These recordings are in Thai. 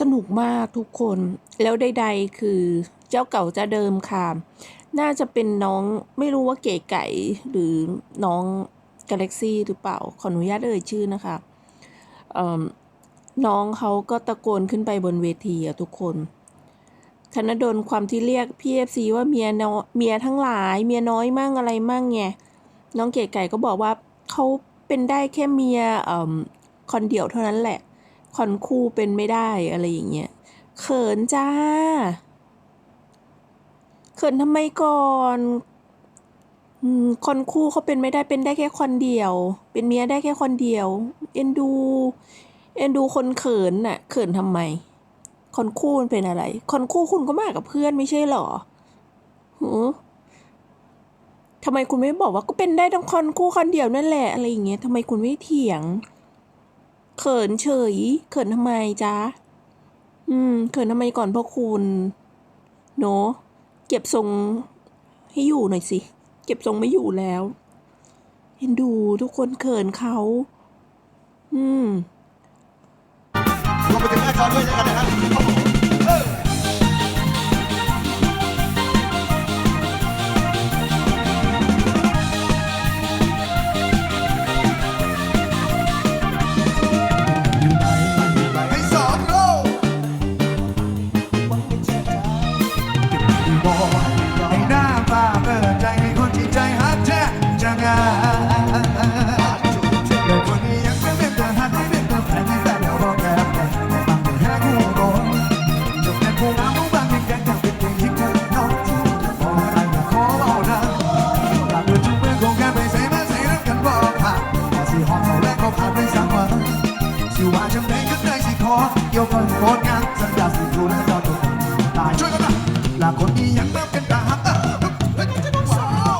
สนุกมากทุกคน แล้วใดๆคือเจ้าเก่าจ้าเดิมค่ะ น่าจะเป็นน้องไม่รู้ว่าเก๋ไก่หรือน้องกาแล็กซี่หรือเปล่า ขออนุญาตเอ่ยชื่อนะคะน้องเขาก็ตะโกนขึ้นไปบนเวทีอะทุกคนธนดลความที่เรียกพี่เอฟซีว่าเมียน้อยเมียทั้งหลาย เมียน้อยมั่งอะไรมั่งไงน้องเก๋ไก่ก็บอกว่าเขาเป็นได้แค่เมียคอนเดี่ยวเท่านั้นแหละ คอนคู่เป็นไม่ได้อะไรอย่างเงี้ยเขินจ้า เขินทำไมก่อนคอนคู่เขาเป็นไม่ได้เป็นได้แค่คนเดียว เป็นเมียได้แค่คนเดียว เอ็นดู เอ็นดูคนเขินน่ะ เขินทำไมคอนคู่มันเป็นอะไรคอนคู่คุณก็มากับเพื่อนไม่ใช่หรอหือทำไมคุณไม่บอกว่าก็เป็นได้ทั้งคอนคู่คนเดียวนั่นแหละอะไรอย่างเงี้ยทำไมคุณไม่เถียง เขินเฉย เขินทำไมจ๊ะ อืม เขินทำไมก่อนพ่อคุณเนาะเก็บทรงให้อยู่หน่อยสิ เก็บทรงไม่อยู่แล้ว เห็นดูทุกคนเขินเขา อืม รวมไปถึงหน้าจอด้วยแล้วกันนะครับ สิว่าจำได้ก็ได้สิขอเกี่ยวกับโคตรงานสัญญาสิดูแลเจ้าตัวตายช่วยกันนะลาคนนี้ยังนับเป็นตาหักอยจะต้องสาว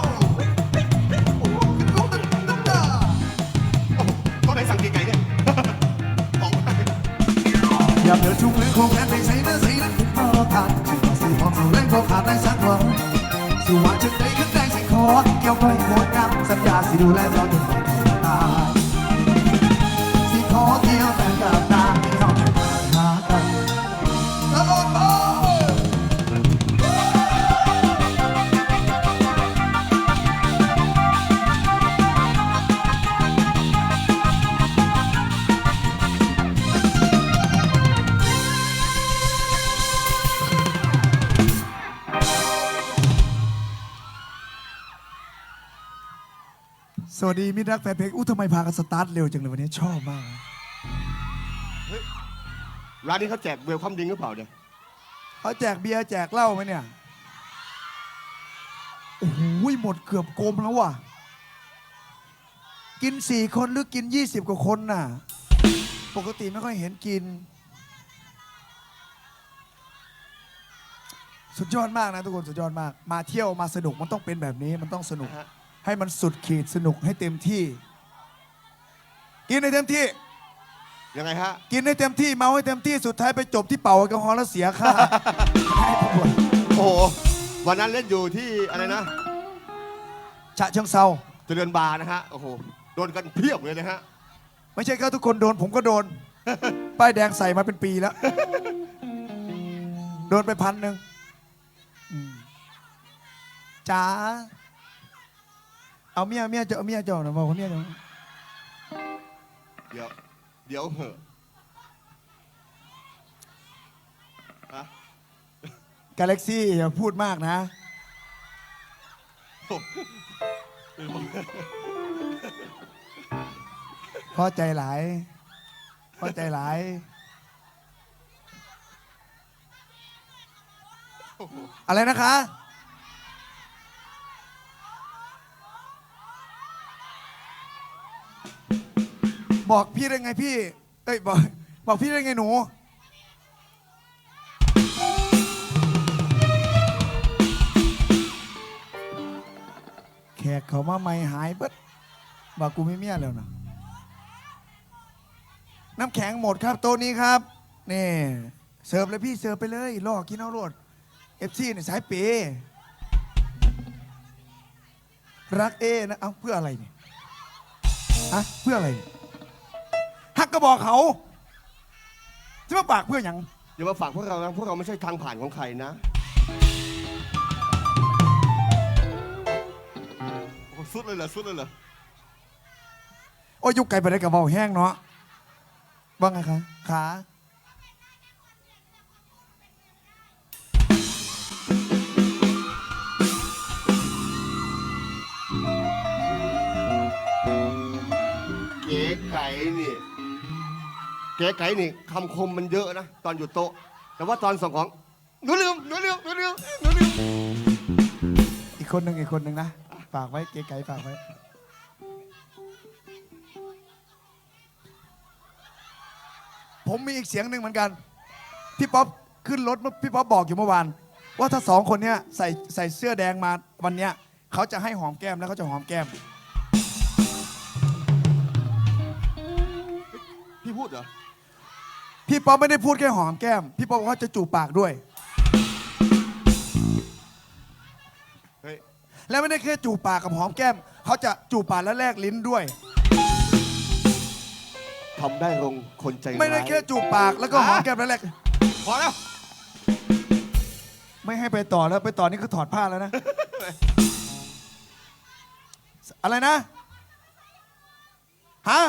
ก็ไหนสั่งกี่ไก่เนี่ยบอย่าเดือดชุ่มหรือคงการไปใส่เนื้อส่นั้นพอผ่านสิห้องเขาเล่นก็ขาดได้สักวันสิว่าจำได้ก็ได้สิขอเกี่ยวกับโคตรงานสัญญาสิดูแลเจ้าตัว สวัสดีมิตรรักแฟนเพลงอู้ทำไมพากันสตาร์ทเร็วจังเลยวันนี้ชอบมาก ร้านนี้เขาแจกเวลคัมดิงหรือเปล่าเนี่ยเขาแจกเบียร์แจกเหล้าไหมเนี่ย โอ้โหหมดเกือบโกมแล้วว่ะ กินสี่คนหรือกินยี่สิบกว่าคนน่ะ ปกติไม่ค่อยเห็นกิน สุดยอดมากนะทุกคนสุดยอดมาก มาเที่ยวมาสนุกมันต้องเป็นแบบนี้มันต้องสนุก นะฮะ ให้มันสุดขีดสนุกให้เต็มที่ กินให้เต็มที่ ยังไงฮะ กินให้เต็มที่เมาให้เต็มที่สุดท้ายไปจบที่เป่าแอลกอฮอล์แล้วเสียค่า ให้ตำรวจโอ้โหวันนั้นเล่นอยู่ที่อะไรนะ ฉะเชิงเซาเจริญบาร์นะฮะ โอ้โห โดนกันเพียบเลยนะฮะ ไม่ใช่แค่ทุกคนโดนผมก็โดน ป้ายแดงใส่มาเป็นปีแล้ว โดนไปพันหนึ่งอืมจ๋า เอาเมียเมียเจ้าเอาเมียเจ้าหน่อยบอกว่าเมียเจ้าเดี๋ยว เดี๋ยวเหอะอะกาแล็กซี่อย่าพูดมากนะพอใจหลายพอใจหลาย อะไรนะคะ บอกพี่ได้ไงพี่ เอ้ยบอกบอกพี่ได้ไงหนู แขกเขามาใหม่หายเบิดบอกกูไม่เมียแล้วนะน้ำแข็งหมดครับโต๊ะนี้ครับ นี่ เสิร์ฟเลยพี่เสิร์ฟไปเลยรอกินเอาโรดเอฟซีเนี่ยสายเปย์รักเอนะ เอาเพื่ออะไรเนี่ยฮะเพื่ออะไรเนี่ย กก็บอกเขาจะมาปากเพื่ออย่างอย่ามาฝากพวกเรานะพวกเราไม่ใช่ทางผ่านของใครนะโอ้สุดเลยเหรอสุดเลยเหรอโอ้ยยุกไก่ไปได้กับเบาแห้งเนาะว่าไงคะขาเก๋ไก่นี่ เก๋ไก่นี่คำคมมันเยอะนะ ตอนอยู่โต๊ะ แต่ว่าตอนส่งของหนูลืมหนูลืมหนูลืมหนูลืมอีกคนหนึ่งอีกคนหนึ่งนะฝากไว้เก๋ไก่ฝากไว้ ผมมีอีกเสียงหนึ่งเหมือนกัน พี่ป๊อปขึ้นรถเมื่อพี่ป๊อปบอกอยู่เมื่อวาน ว่าถ้าสองคนเนี้ยใส่ใส่เสื้อแดงมาวันเนี้ยเขาจะให้หอมแก้มแล้วเขาจะหอมแก้ม พี่พูดเหรอ พี่ป๊อปไม่ได้พูดแค่หอมแก้ม พี่ป๊อปบอกว่าจะจูบปากด้วย เฮ้ย แล้วไม่ได้แค่จูบปากกับหอมแก้ม เขาจะจูบปากและแลกลิ้นด้วย ทำได้ลงคนใจร้ายไม่ได้แค่จูบปากแล้วก็หอมแก้มและแลก พอแล้ว ไม่ให้ไปต่อแล้วไปต่อนี่คือถอดผ้าแล้วนะ อะไรนะ ฮะ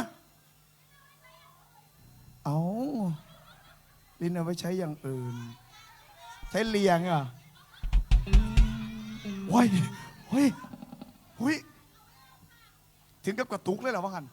เอา ลิ้นเอาไว้ใช้อย่างอื่น ใช้เลียงอะเฮ้ยเฮ้ยเฮ้ยถึงกับกระตุกเลยเหรอว่างัน